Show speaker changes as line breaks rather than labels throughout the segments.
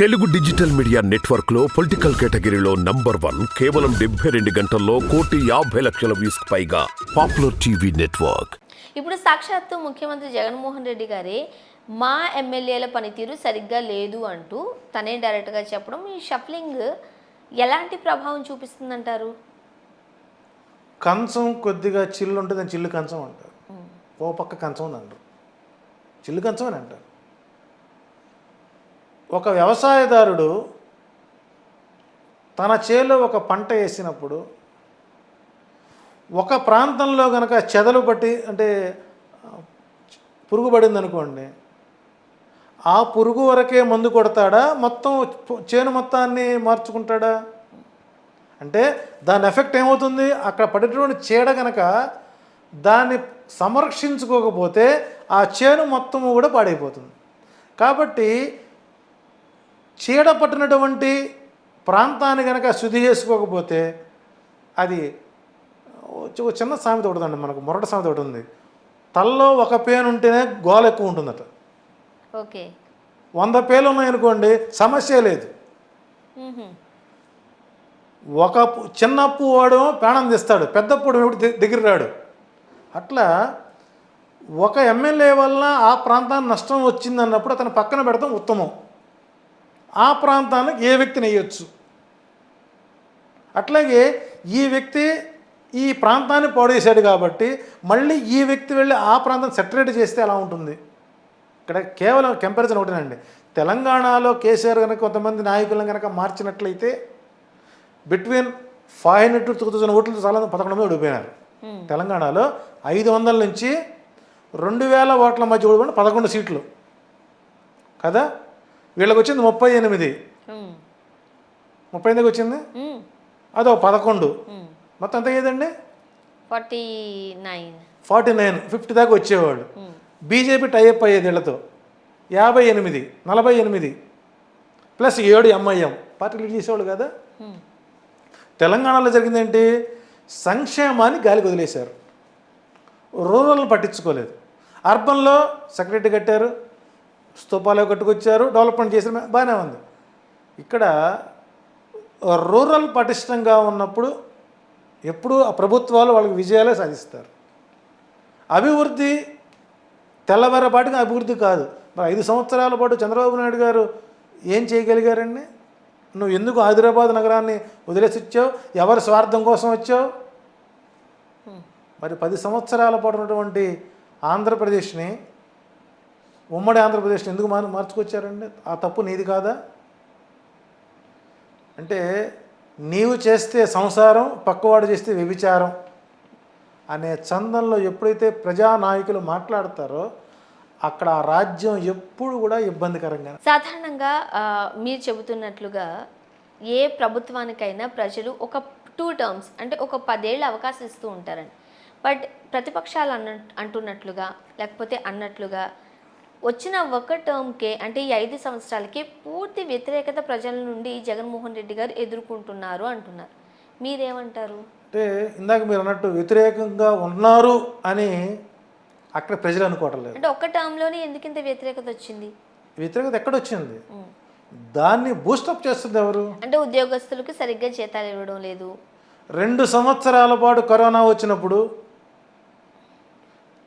Telugu digital media నెట్వర్క్లో political కేటగిరీలో number one కేవలం డెబ్బై రెండు గంటల్లో కోటి యాభై లక్షల వ్యూస్ పైగా పాపులర్ టీవీ నెట్వర్క్.
ఇప్పుడు సాక్షాత్తు ముఖ్యమంత్రి జగన్మోహన్ రెడ్డి గారే మా ఎమ్మెల్యేల పనితీరు సరిగ్గా లేదు అంటూ తనే డైరెక్ట్గా చెప్పడం ఈ షఫ్లింగ్ ఎలాంటి ప్రభావం చూపిస్తుందంటారు?
కంచం కొద్దిగా చిల్లు ఉంటుంది చిల్లు కంచం అంటారు. ఓ పక్క కంచం అంటారు చిల్లు కంచం అని అంటారు ఒక వ్యవసాయదారుడు తన చేలో ఒక పంట వేసినప్పుడు ఒక ప్రాంతంలో కనుక చెదలు పట్టి అంటే పురుగు పడింది అనుకోండి ఆ పురుగు వరకే మందు కొడతాడా? మొత్తం చేను మొత్తాన్ని మార్చుకుంటాడా? అంటే దాని ఎఫెక్ట్ ఏమవుతుంది? అక్కడ పడేటువంటి చీడ కనుక దాన్ని సంరక్షించుకోకపోతే ఆ చేను మొత్తము కూడా పాడైపోతుంది. కాబట్టి చీడ పట్టినటువంటి ప్రాంతాన్ని కనుక శుద్ధి చేసుకోకపోతే అది ఒక చిన్న సామెత ఒకటి ఉందండి మనకు మొరట సామెత ఒకటి ఉంది. తల్లో ఒక పేను ఉంటేనే గోల ఎక్కువ ఉంటుందట.
ఓకే.
వంద పేలు ఉన్నాయనుకోండి సమస్య లేదు. ఒక పు- చిన్న అప్పు వాడు ప్రాణం తెస్తాడు పెద్ద అప్పుడు ఎప్పుడు ది- దగ్గర రాడు. అట్లా ఒక ఎమ్మెల్యే వల్ల ఆ ప్రాంతానికి నష్టం వచ్చిందన్నప్పుడు అతను పక్కన పెడతాం ఉత్తమం. ఆ ప్రాంతానికి ఏ వ్యక్తిని వేయొచ్చు? అట్లాగే ఈ వ్యక్తి ఈ ప్రాంతాన్ని పాడేశాడు కాబట్టి మళ్ళీ ఈ వ్యక్తి వెళ్ళి ఆ ప్రాంతాన్ని సెటరేట్ చేస్తే ఎలా ఉంటుంది? ఇక్కడ కేవలం కంపారిజన్ ఒకటేనండి. తెలంగాణలో కేసీఆర్ కనుక కొంతమంది నాయకులను కనుక మార్చినట్లయితే between five hundred to two thousand ఓట్లు చాలా పదకొండు మంది ఓడిపోయినారు. తెలంగాణలో ఐదు వందల నుంచి రెండు వేల ఓట్ల మధ్య ఓడిపోయిన పదకొండు సీట్లు. కదా? వీళ్ళకి వచ్చింది ముప్పై ఎనిమిది. ముప్పై ఎనిమిదికి వచ్చింది? అదో పదకొండు. మొత్తం ఎంత అయ్యేదండి?
Forty nine.
Forty nine fifty దాకా వచ్చేవాళ్ళు. బీజేపీ టైప్ అయ్యేది వీళ్ళతో. యాభై ఎనిమిది నలభై ఎనిమిది ప్లస్ ఏడు ఎంఐఎం. పార్టీ లీడ్ చేసేవాళ్ళు కదా? తెలంగాణలో జరిగిందేంటి? సంక్షేమాన్ని గాలికి వదిలేశారు. రూరల్ని పట్టించుకోలేదు. అర్బన్లో సెక్రటరీ కట్టారు. స్తూపాలు కట్టుకొచ్చారు డెవలప్మెంట్ చేసిన బాగానే ఉంది. ఇక్కడ రూరల్ పటిష్టంగా ఉన్నప్పుడు ఎప్పుడు ఆ ప్రభుత్వాలు వాళ్ళకి విజయాలే సాధిస్తారు. అభివృద్ధి తెల్లవారపాటిగా అభివృద్ధి కాదు. మరి ఐదు సంవత్సరాల పాటు చంద్రబాబు నాయుడు గారు ఏం చేయగలిగారండి? నువ్వు ఎందుకు హైదరాబాద్ నగరాన్ని వదిలేసి వచ్చావు ఎవరి స్వార్థం కోసం వచ్చావు? మరి పది సంవత్సరాల పాటు ఉన్నటువంటి ఆంధ్రప్రదేశ్ని ఉమ్మడి ఆంధ్రప్రదేశ్ని ఎందుకు మార్ మార్చుకొచ్చారండి? ఆ తప్పు నీది కాదా? అంటే నీవు చేస్తే సంసారం పక్కవాడు చేస్తే వ్యభిచారం అనే చందంలో ఎప్పుడైతే ప్రజానాయకులు మాట్లాడతారో అక్కడ ఆ రాజ్యం ఎప్పుడు కూడా ఇబ్బందికరంగా
సాధారణంగా మీరు చెబుతున్నట్లుగా ఏ ప్రభుత్వానికైనా ప్రజలు ఒక టూ టర్మ్స్ అంటే ఒక పదేళ్ళు అవకాశం ఇస్తూ ఉంటారండి. బట్ ప్రతిపక్షాలు అన్న అంటున్నట్లుగా లేకపోతే అన్నట్లుగా వచ్చిన ఒక టర్మ్కే అంటే ఈ ఐదు సంవత్సరాలకి పూర్తి వ్యతిరేకత ప్రజల నుండి జగన్మోహన్ రెడ్డి గారు ఎదుర్కొంటున్నారు అంటున్నారు. మీరేమంటారు?
అంటే ఇందాక మీరు అన్నట్టు వ్యతిరేకంగా ఉన్నారు అని అక్కడ ప్రజలు అనుకోవటం లేదు.
అంటే ఒక్క టర్మ్లోనే ఎందుకు ఇంత వ్యతిరేకత వచ్చింది?
వ్యతిరేకత ఎక్కడొచ్చింది దాన్ని బూస్టప్ చేస్తుంది ఎవరు?
అంటే ఉద్యోగస్తులకు సరిగ్గా జీతాలు ఇవ్వడం లేదు.
రెండు సంవత్సరాల పాటు కరోనా వచ్చినప్పుడు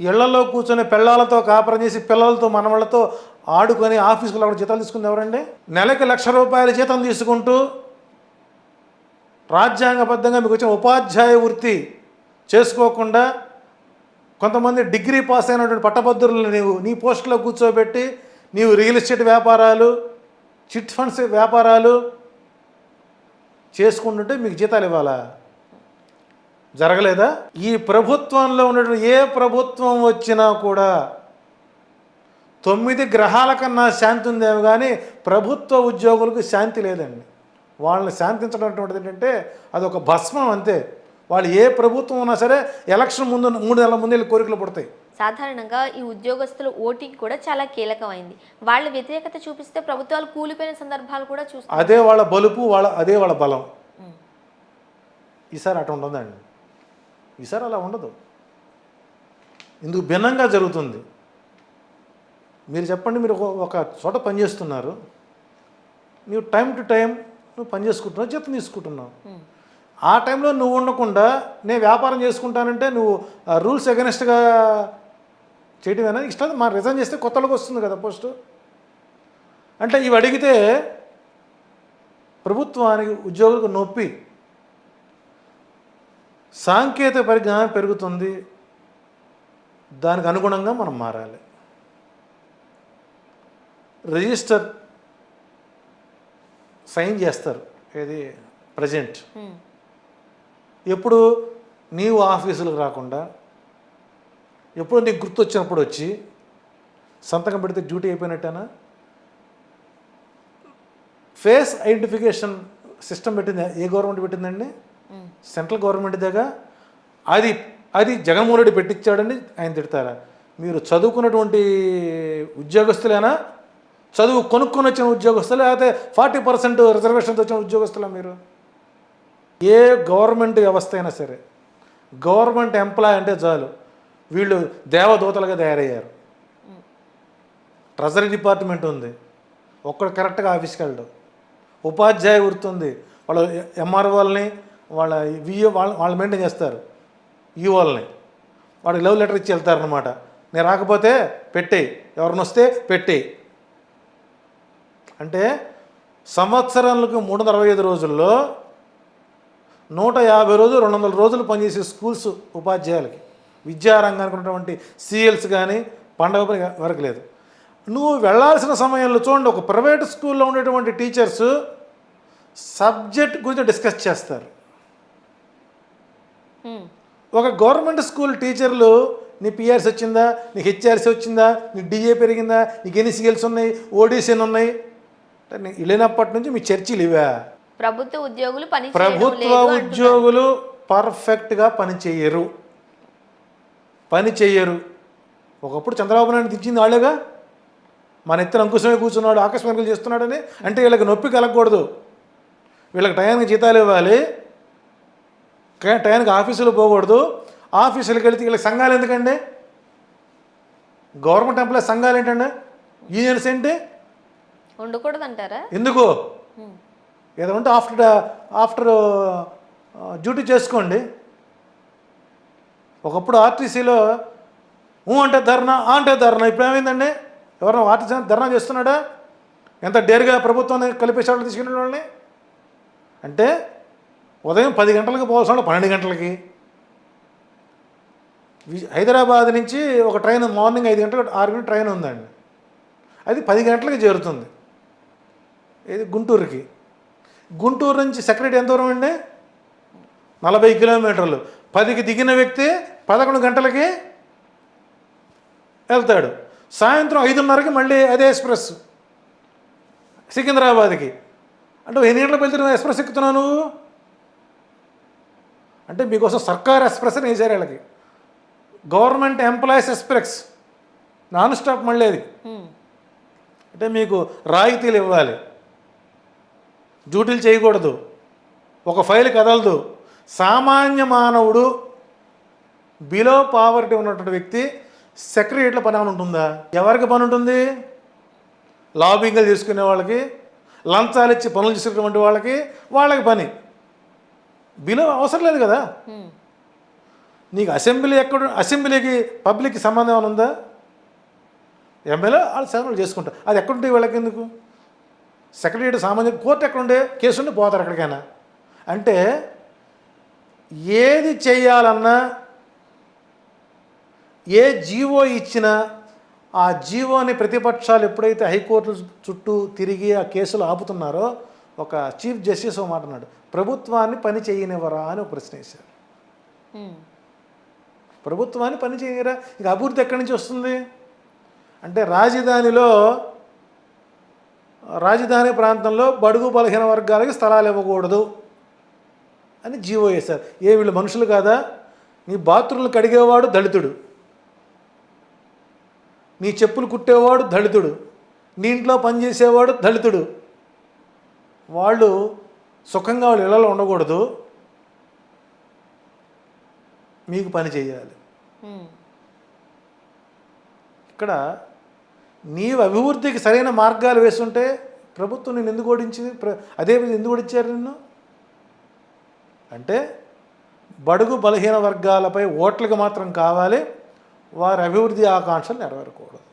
ఇళ్ళలో కూర్చొని పిల్లలతో కాపురం చేసి పిల్లలతో మనవాళ్ళతో ఆడుకొని ఆఫీసులో కూడా జీతాలు తీసుకుంది ఎవరండి? నెలకి లక్ష రూపాయల జీతం తీసుకుంటూ రాజ్యాంగబద్ధంగా మీకు వచ్చిన ఉపాధ్యాయ వృత్తి చేసుకోకుండా కొంతమంది డిగ్రీ పాస్ అయినటువంటి పట్టభద్రులను నీవు నీ పోస్టులో కూర్చోబెట్టి నీవు రియల్ ఎస్టేట్ వ్యాపారాలు చిట్ ఫండ్స్ వ్యాపారాలు చేసుకుంటుంటే మీకు జీతాలు ఇవ్వాలా? జరగలేదా? ఈ ప్రభుత్వంలో ఉన్నటువంటి ఏ ప్రభుత్వం వచ్చినా కూడా తొమ్మిది గ్రహాల కన్నా శాంతి ఉందేమో కానీ ప్రభుత్వ ఉద్యోగులకు శాంతి లేదండి. వాళ్ళని శాంతించడం అటువంటిది ఏంటంటే అది ఒక భస్మం అంతే. వాళ్ళు ఏ ప్రభుత్వం ఉన్నా సరే ఎలక్షన్ ముందు మూడు నెలల ముందు వెళ్ళి కోరికలు పుడతాయి.
సాధారణంగా ఈ ఉద్యోగస్తుల ఓటింగ్ కూడా చాలా కీలకమైంది. వాళ్ళ వ్యతిరేకత చూపిస్తే ప్రభుత్వాలు కూలిపోయిన సందర్భాలు కూడా చూస్తాం.
అదే వాళ్ళ బలుపు వాళ్ళ అదే వాళ్ళ బలం. ఈసారి అటు ఉండదండి ఈసారి అలా ఉండదు. ఇందుకు భిన్నంగా జరుగుతుంది. మీరు చెప్పండి మీరు ఒక- చోట పనిచేస్తున్నారు నువ్వు టైం టు టైం నువ్వు పని చేసుకుంటున్నావు జీతం తీసుకుంటున్నావు. ఆ టైంలో నువ్వు ఉండకుండా నేను వ్యాపారం చేసుకుంటానంటే నువ్వు రూల్స్ ఎగనెస్ట్గా చేయటమేనా? ఇష్టం మా రిజైన్ చేస్తే కొత్తలోకి వస్తుంది కదా పోస్ట్. అంటే ఇవి అడిగితే ప్రభుత్వానికి ఉద్యోగులకు నొప్పి. సాంకేతిక పరిజ్ఞానం పెరుగుతుంది. దానికి అనుగుణంగా మనం మారాలి. రిజిస్టర్ సైన్ చేస్తారు. ఏది? ప్రజెంట్. ఎప్పుడు నీవు ఆఫీసులకు రాకుండా ఎప్పుడు నీకు గుర్తొచ్చినప్పుడు వచ్చి సంతకం పెడితే డ్యూటీ అయిపోయినట్టేనా? ఫేస్ ఐడెంటిఫికేషన్ సిస్టమ్ పెట్టింది ఏ గవర్నమెంట్ పెట్టిందండి. సెంట్రల్ గవర్నమెంట్ దగ్గర అది అది జగన్మోహన్ రెడ్డి పెట్టించాడని ఆయన తిడతారా? మీరు చదువుకున్నటువంటి ఉద్యోగస్తులేనా? చదువు కొనుక్కొని వచ్చిన ఉద్యోగస్తులు లేకపోతే ఫార్టీ పర్సెంట్ రిజర్వేషన్తో వచ్చిన ఉద్యోగస్తులా మీరు? ఏ గవర్నమెంట్ వ్యవస్థ అయినా సరే గవర్నమెంట్ ఎంప్లాయ్ అంటే చాలు. వీళ్ళు దేవదూతలుగా తయారయ్యారు. ట్రెజరీ డిపార్ట్మెంట్ ఉంది. ఒక్కడు కరెక్ట్గా ఆఫీస్కి వెళ్ళడు ఉపాధ్యాయ వృత్తి ఉంది వాళ్ళ ఎంఆర్ వాళ్ళని వాళ్ళ విఏ వాళ్ళ వాళ్ళు మెయింటైన్ చేస్తారు. ఈ వాడికి లవ్ లెటర్ ఇచ్చి వెళ్తారనమాట నేను రాకపోతే పెట్టేయి. ఎవరిని వస్తే పెట్టేయి. అంటే సంవత్సరాలకు మూడు వందల అరవై ఐదు రోజుల్లో నూట యాభై రోజులు రెండు వందల రోజులు పనిచేసే స్కూల్స్ ఉపాధ్యాయులకి. విద్యారంగానికి ఉన్నటువంటి సీఎల్స్ కానీ పండగ పని వరకు లేదు. నువ్వు వెళ్ళాల్సిన సమయంలో చూడండి ఒక ప్రైవేట్ స్కూల్లో ఉండేటువంటి టీచర్స్ సబ్జెక్ట్ గురించి డిస్కస్ చేస్తారు. ఒక గవర్నమెంట్ స్కూల్ టీచర్లు నీ పిఆర్సీ వచ్చిందా? నీకు హెచ్ఆర్సీ వచ్చిందా? నీకు డిఏ పెరిగిందా? నీకు ఎన్ని సీఎల్స్ ఉన్నాయి? ఓడీసీ ఎన్ని ఉన్నాయి? అంటే నీ వెళ్ళినప్పటి నుంచి మీ చర్చలు ఇవా.
ప్రభుత్వ ఉద్యోగులు పని
ప్రభుత్వ. ఉద్యోగులు పర్ఫెక్ట్గా పని చేయరు. పని చెయ్యరు ఒకప్పుడు చంద్రబాబు నాయుడు దించింది వాళ్ళేగా? మన ఎత్తున అంకుశమే కూర్చున్నాడు ఆకస్మికలు చేస్తున్నాడని అంటే వీళ్ళకి నొప్పి కలగకూడదు. వీళ్ళకి టయానికి జీతాలు ఇవ్వాలి. క- టయానికి ఆఫీసులు పోకూడదు. ఆఫీసులకు వెళితే వీళ్ళకి సంఘాలు ఎందుకండి? గవర్నమెంట్ ఎంప్లాయ్ సంఘాలు ఏంటండి? యూనియన్స్ ఏంటి?
ఉండకూడదు అంటారా
ఎందుకు ఏదో ఉంటే ఆఫ్టర్ ఆఫ్టర్ డ్యూటీ చేసుకోండి. ఒకప్పుడు ఆర్టీసీలో ఊ అంటే ధర్నా ఆ అంటే ధర్నా. ఇప్పుడు ఏమైందండి? ఎవరైనా ఆర్టీసీ ధర్నా చేస్తున్నాడా? ఎంత డేరుగా ప్రభుత్వాన్ని కలిపేసాడు తీసుకునే వాళ్ళని అంటే ఉదయం పది గంటలకు పోవాల్సిన పన్నెండు గంటలకి. వి- హైదరాబాద్ నుంచి ఒక ట్రైన్ మార్నింగ్ ఐదు గంటలకు ఆరు గంటల ట్రైన్ ఉందండి. అది పది గంటలకు చేరుతుంది. ఇది గుంటూరుకి. గుంటూరు నుంచి సెక్రటరీ ఎంత దూరం అండి? నలభై కిలోమీటర్లు. పదికి దిగిన వ్యక్తి పదకొండు గంటలకి వెళ్తాడు. సాయంత్రం ఐదున్నరకి మళ్ళీ అదే ఎక్స్ప్రెస్. సికింద్రాబాద్కి. అంటే ఎన్ని గంటలకు వెళ్తున్నావు ఎక్స్ప్రెస్ ఎక్కుతున్నావు నువ్వు? అంటే మీకోసం సర్కార్ ఎక్స్ప్రెస్ అని వేసారు వీళ్ళకి. Government employees express. Non stop మళ్ళీ అది. అంటే మీకు రాయితీలు ఇవ్వాలి. డ్యూటీలు చేయకూడదు. ఒక ఫైల్ కదలదు. సామాన్య మానవుడు బిలో పావర్టీ ఉన్నటువంటి వ్యక్తి సెక్రటరీలో పని ఏమైనా ఉంటుందా? ఎవరికి పని ఉంటుంది? లాబింగ్లు తీసుకునే వాళ్ళకి లంచాలు ఇచ్చి పనులు చేసుకునేటువంటి వాళ్ళకి వాళ్ళకి పని. బిలో అవసరం లేదు కదా? నీకు అసెంబ్లీ ఎక్కడ అసెంబ్లీకి పబ్లిక్కి సంబంధం ఏమైనా ఉందా? ఎమ్మెల్యే వాళ్ళు సేవలు చేసుకుంటారు. అది ఎక్కడుంటే వీళ్ళకి ఎందుకు? సెక్రటరీ సామాన్య కోర్టు ఎక్కడుండే కేసు ఉండి పోతారు ఎక్కడికైనా. అంటే ఏది చేయాలన్నా ఏ జీవో ఇచ్చినా ఆ జీవోని ప్రతిపక్షాలు ఎప్పుడైతే హైకోర్టు చుట్టూ తిరిగి ఆ కేసులు ఆపుతున్నారో ఒక చీఫ్ జస్టిస్ ఒక మాట అన్నాడు ప్రభుత్వాన్ని పని చేయనివ్వరా? అని ఒక ప్రశ్న వేశారు. ప్రభుత్వాన్ని పని చేయరా? ఇక అభివృద్ధి ఎక్కడి నుంచి వస్తుంది? అంటే రాజధానిలో రాజధాని ప్రాంతంలో బడుగు బలహీన వర్గాలకి స్థలాలు ఇవ్వకూడదు అని జీవో వేశారు. ఏ వీళ్ళు మనుషులు కాదా? నీ బాత్రూమ్లు కడిగేవాడు దళితుడు. నీ చెప్పులు కుట్టేవాడు దళితుడు. నీ ఇంట్లో పనిచేసేవాడు దళితుడు. వాళ్ళు సుఖంగా వాళ్ళు ఇళ్ళలో ఉండకూడదు. మీకు పని చేయాలి. ఇక్కడ నీవు అభివృద్ధికి సరైన మార్గాలు వేస్తుంటే ప్రభుత్వం నేను ఎందుకు ఓడించింది? అదే విధంగా ఎందుకు ఓడించారు నిన్ను? అంటే బడుగు బలహీన వర్గాలపై ఓట్లకు మాత్రం కావాలి. వారి అభివృద్ధి ఆకాంక్షలు నెరవేరుకోవాలి